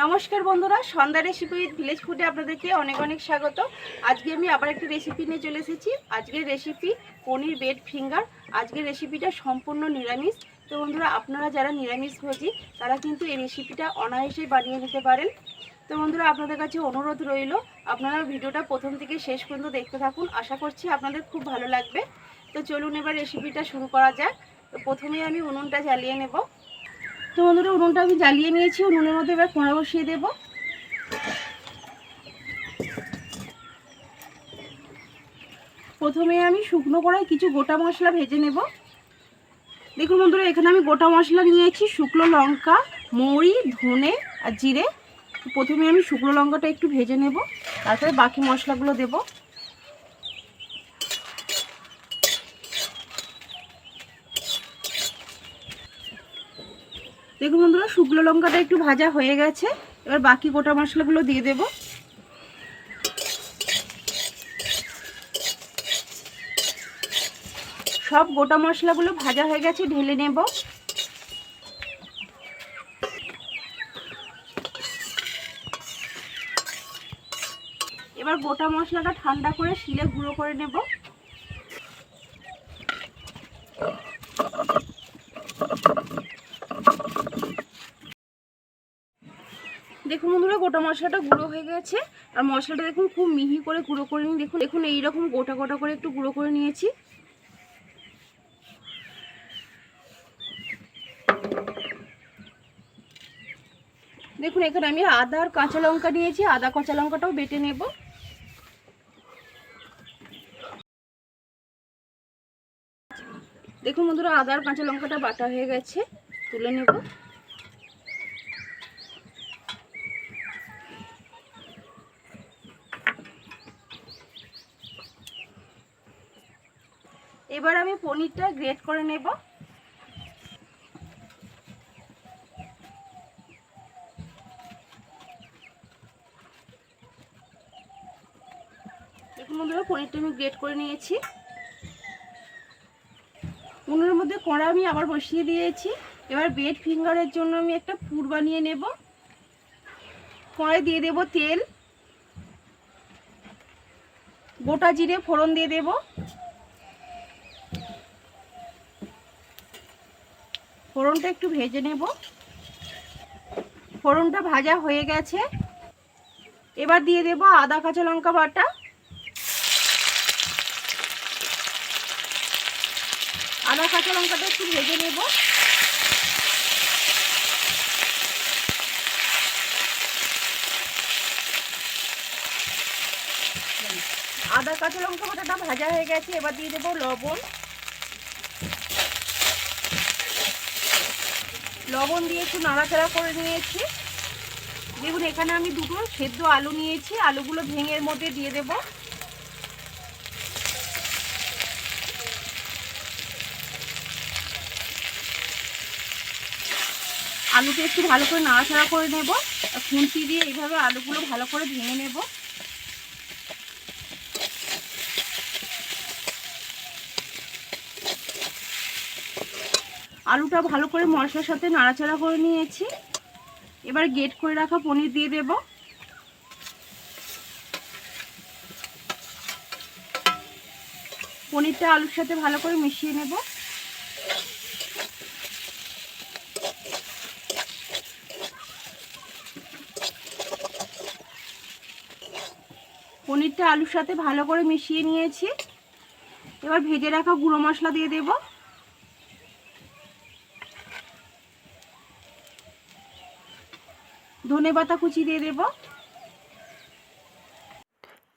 নমস্কার বন্ধুরা, সন্ধ্যা recipe village ফুডে আপনাদেরকে অনেক অনেক স্বাগত। আজকে আমি আবার একটি রেসিপি নিয়ে চলে এসেছি। আজকের রেসিপি পনির বেড ফিঙ্গার আজকের রেসিপিটা সম্পূর্ণ নিরামিষ। তো বন্ধুরা, আপনারা যারা নিরামিষ ভোজি, তারা কিন্তু এই রেসিপিটা অনায়াসেই বানিয়ে নিতে পারেন। তো বন্ধুরা, আপনাদের কাছে অনুরোধ রইল, আপনারা ভিডিওটা প্রথম থেকে শেষ পর্যন্ত দেখতে থাকুন। আশা করছি আপনাদের খুব ভালো লাগবে। তো চলুন এবার রেসিপিটা শুরু করা যাক। তো প্রথমে আমি উনুনটা জ্বালিয়ে নেব। তো বন্ধুরা, উনুনটা আমি জ্বালিয়ে নিয়েছি। উনুনের মধ্যে এবার কোঁড়া বসিয়ে দেব। প্রথমে আমি শুকনো কড়াই কিছু গোটা মশলা ভেজে নেব। দেখুন বন্ধুরা, এখানে আমি গোটা মশলা নিয়েছি। শুকনো লঙ্কা, মৌরি, ধনে আর জিরে। প্রথমে আমি শুকনো লঙ্কাটা একটু ভেজে নেব। তারপরে বাকি মশলাগুলো দেবো। দেখুন বন্ধুরা, শুকনো লঙ্কাটা একটু ভাজা হয়ে গেছে। এবার বাকি গোটা মশলাগুলো দিয়ে দেব। সব গোটা মশলাগুলো ভাজা হয়ে গেছে, ঢেলে নেব। এবার গোটা মশলাটা ঠান্ডা করে শিলে গুঁড়ো করে নেব। দেখুন বন্ধুরা, গোটা মশলাটা গুঁড়ো হয়ে গেছে। আর মশলাটা দেখুন খুব মিহি করে গুঁড়ো করে নিই দেখুন দেখুন এইরকম গোটা গোটা করে একটু গুঁড়ো করে নিয়েছি। দেখুন, এখানে আমি আদা আর কাঁচা লঙ্কা নিয়েছি। আদা, কাঁচা লঙ্কাটাও বেটে নেব। দেখুন বন্ধুরা, আদা আর কাঁচা লঙ্কাটা বাটা হয়ে গেছে। তুলে নেব। এবার আমি পনিরটা গ্রেট করে নেব। দেখুন বন্ধুরা, পনিরটা আমি গ্রেট করে নিয়েছি। উনুনের মধ্যে কড়া আমি আবার বসিয়ে দিয়েছি। এবার বেড ফিঙ্গারের জন্য আমি একটা পুর বানিয়ে নেব। কড়াই দিয়ে দেব তেল। গোটা জিরে ফোড়ন দিয়ে দেব। ফোড়নটা একটু ভেজে নেব। ফোড়নটা ভাজা হয়ে গেছে। এবার দিয়ে দেব আদা, কাঁচা লঙ্কা বাটা। আদা, কাঁচা লঙ্কাটা একটু ভেজে নেব। আদা, কাঁচা লঙ্কা বাটাটা ভাজা হয়ে গেছে। এবার দিয়ে দেবো লবণ। লবণ দিয়ে একটু নাড়াচাড়া করে নিয়েছি। দেখুন, এখানে আমি দুটো সেদ্ধ আলু নিয়েছি। আলুগুলো ভেঙের মধ্যে দিয়ে দেবো। আলুকে একটু ভালো করে নাড়াচাড়া করে নেব। খুন্তি দিয়ে এইভাবে আলুগুলো ভালো করে ভেঙে নেব। আলুটা ভালো করে মশলার সাথে নাড়াচাড়া করে নিয়েছি। এবার গেট করে রাখা পনির দিয়ে দেব। পনিরটা আলুর সাথে ভালো করে মিশিয়ে নেব। পনিরটা আলুর সাথে ভালো করে মিশিয়ে নিয়েছি। এবার ভেজে রাখা গুঁড়ো মশলা দিয়ে দেব। ধনে পাতা কুচি দিয়ে দেব।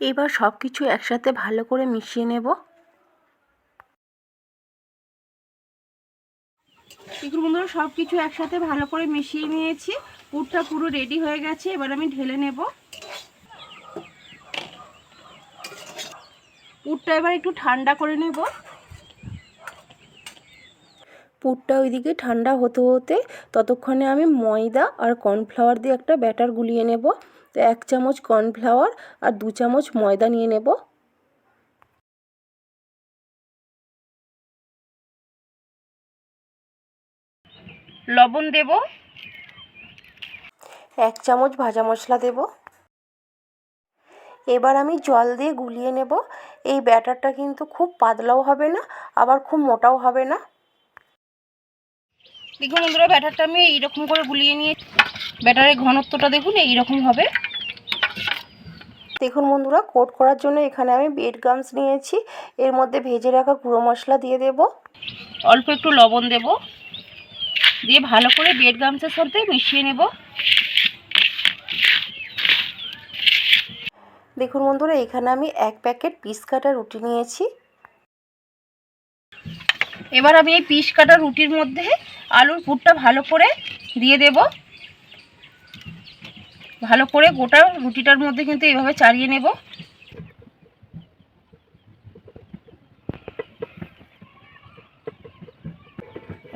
এবার সব কিছু একসাথে ভালো করে মিশিয়ে নেব। দেখুন বন্ধুরা সব কিছু একসাথে ভালো করে মিশিয়ে নিয়েছি। পুরটা পুরো রেডি হয়ে গেছে এবার আমি ঢেলে নেব। পুরটা এবার একটু ঠান্ডা করে নেব। পুরটা ওইদিকে ঠান্ডা হতে হতে ততক্ষণে আমি ময়দা আর কর্নফ্লাওয়ার দিয়ে একটা ব্যাটার গুলিয়ে নেব। তো এক চামচ কর্নফ্লাওয়ার আর দু চামচ ময়দা নিয়ে নেব। লবণ দেব। এক চামচ ভাজা মশলা দেব। এবার আমি জল দিয়ে গুলিয়ে নেব। এই ব্যাটারটা কিন্তু খুব পাতলাও হবে না আবার খুব মোটাও হবে না। দেখুন বন্ধুরা ব্যাটারটা আমি এইরকম করে গুলিয়ে নিয়ে ব্যাটারের ঘনত্বটা দেখুন এইরকম হবে। দেখুন বন্ধুরা কোট করার জন্য এখানে আমি বেড গামস নিয়েছি। এর মধ্যে ভেজে রাখা গুঁড়ো মশলা দিয়ে দেব। অল্প একটু লবণ দেব। দিয়ে ভালো করে বেড গামসের সাথে মিশিয়ে নেব। দেখুন বন্ধুরা এখানে আমি এক প্যাকেট পিস কাটা রুটি নিয়েছি। এবার আমি এই পিস কাটা রুটির মধ্যে আলুর পুরটা ভালো করে দিয়ে দেব। ভালো করে গোটা রুটিটার মধ্যে কিন্তু এইভাবে চাড়িয়ে নেব।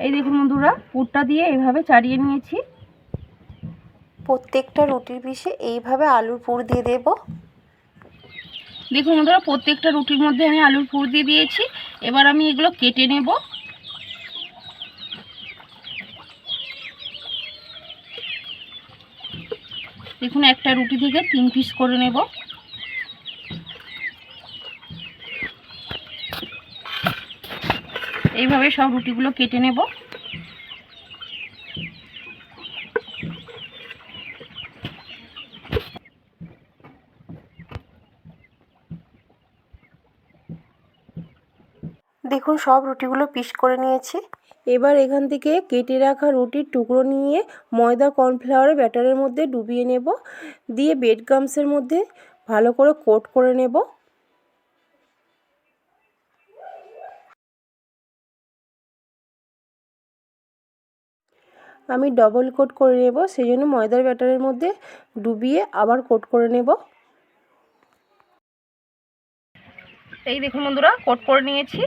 এই দেখুন বন্ধুরা পুরটা দিয়ে এইভাবে চাড়িয়ে নিয়েছি। প্রত্যেকটা রুটির পিসে এইভাবে আলুর পুর দিয়ে দেব। দেখুন বন্ধুরা প্রত্যেকটা রুটির মধ্যে আমি আলুর পুর দিয়ে দিয়েছি। এবার আমি এগুলো কেটে নেব। দেখুন, একটা রুটি থেকে তিন পিস করে নেব। এইভাবে সব রুটিগুলো কেটে নেব। দেখুন, সব রুটিগুলো পিস করে নিয়েছি। এবার এখান থেকে কেটে রাখা রুটির টুকরো নিয়ে ময়দা কর্নফ্লাওয়ারের ব্যাটারের মধ্যে ডুবিয়ে নেব। দিয়ে বেড গামসের মধ্যে ভালো করে কোট করে নেব। আমি ডবল কোট করে নেব, সেই জন্য ময়দার ব্যাটারের মধ্যে ডুবিয়ে আবার কোট করে নেব। এই দেখুন বন্ধুরা, কোট করে নিয়েছি।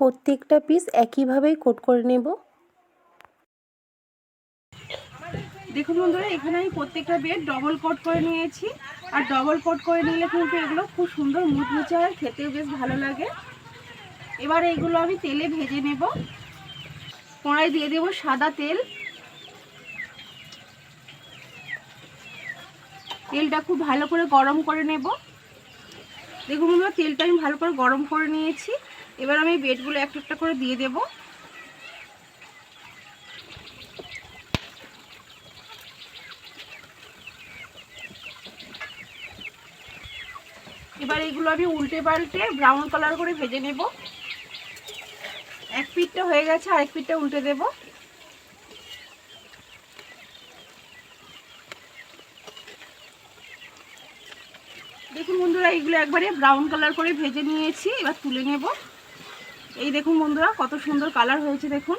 প্রত্যেকটা পিস একইভাবেই কোট করে নেব। দেখুন বন্ধুরা, এখানে আমি প্রত্যেকটা বেড ডবল কোট করে নিয়েছি। আর ডবল কোট করে নিলে কিন্তু এগুলো খুব সুন্দর মুচমুচে হয়, খেতেও বেশ ভালো লাগে। এবার এইগুলো আমি তেলে ভেজে নেব। কড়াই দিয়ে দেব সাদা তেল। তেলটা খুব ভালো করে গরম করে নেব। দেখুন বন্ধুরা, তেলটা আমি ভালো করে গরম করে নিয়েছি। এবার আমি বেডগুলো একটা একটা করে দিয়ে দেবো। এবার এগুলো আমি উল্টে পাল্টে ব্রাউন কালার করে ভেজে নেব। এক পিঠটা হয়ে গেছে, আরেক পিঠটা উল্টে দেব। দেখুন বন্ধুরা, এগুলো একবারে ব্রাউন কালার করে ভেজে নিয়েছি, এবার তুলে নেব। এই দেখুন বন্ধুরা, কত সুন্দর কালার হয়েছে দেখুন।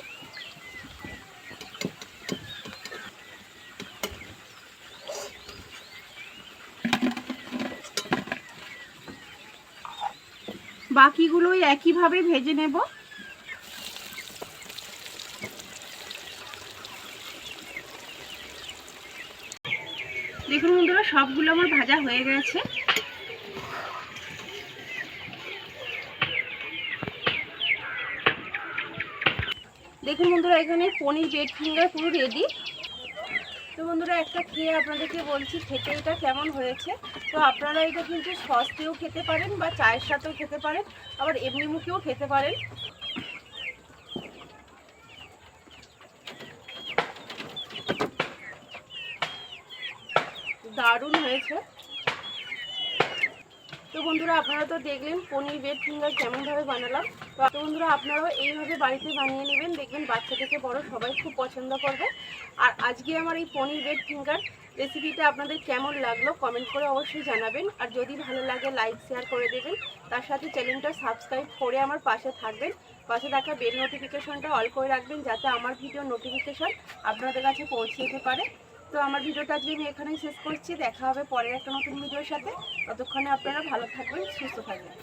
বাকিগুলোই একইভাবে ভেজে নেব। দেখুন বন্ধুরা, সবগুলো আমার ভাজা হয়ে গেছে। দেখুন বন্ধুরা, এখানে পনির বেড ফিঙ্গার পুরো রেডি তো বন্ধুরা, একটা খেয়ে আপনাদেরকে বলছি, খেতে এটা কেমন হয়েছে? তো আপনারা এটা কিন্তু সস দিয়েও খেতে পারেন বা চায়ের সাথেও খেতে পারেন, আবার এমনি মুখেও খেতে পারেন। দারুণ হয়েছে। তো বন্ধুরা, আপনারা তো দেখলেন পনির বেড ফিঙ্গার কেমনভাবে বানালাম। তো বন্ধুরা, আপনারাও এইভাবে বাড়িতে বানিয়ে নেবেন। দেখবেন বাচ্চা থেকে বড় সবাই খুব পছন্দ করবে। আর আজকে আমার এই পনির বেড ফিঙ্গার রেসিপিটা আপনাদের কেমন লাগল কমেন্ট করে অবশ্যই জানাবেন। আর যদি ভালো লাগে, লাইক, শেয়ার করে দেবেন। তার সাথে চ্যানেলটা সাবস্ক্রাইব করে আমার পাশে থাকবেন। পাশে থাকা বেল নোটিফিকেশনটা অল করে রাখবেন, যাতে আমার ভিডিও নোটিফিকেশন আপনাদের কাছে পৌঁছে যেতে পারে। তো আমার ভিডিওটা আজকে আমি এখানেই শেষ করছি। দেখা হবে পরের একটা নতুন ভিডিওর সাথে। ততক্ষণে আপনারা ভালো থাকবেন, সুস্থ থাকবেন।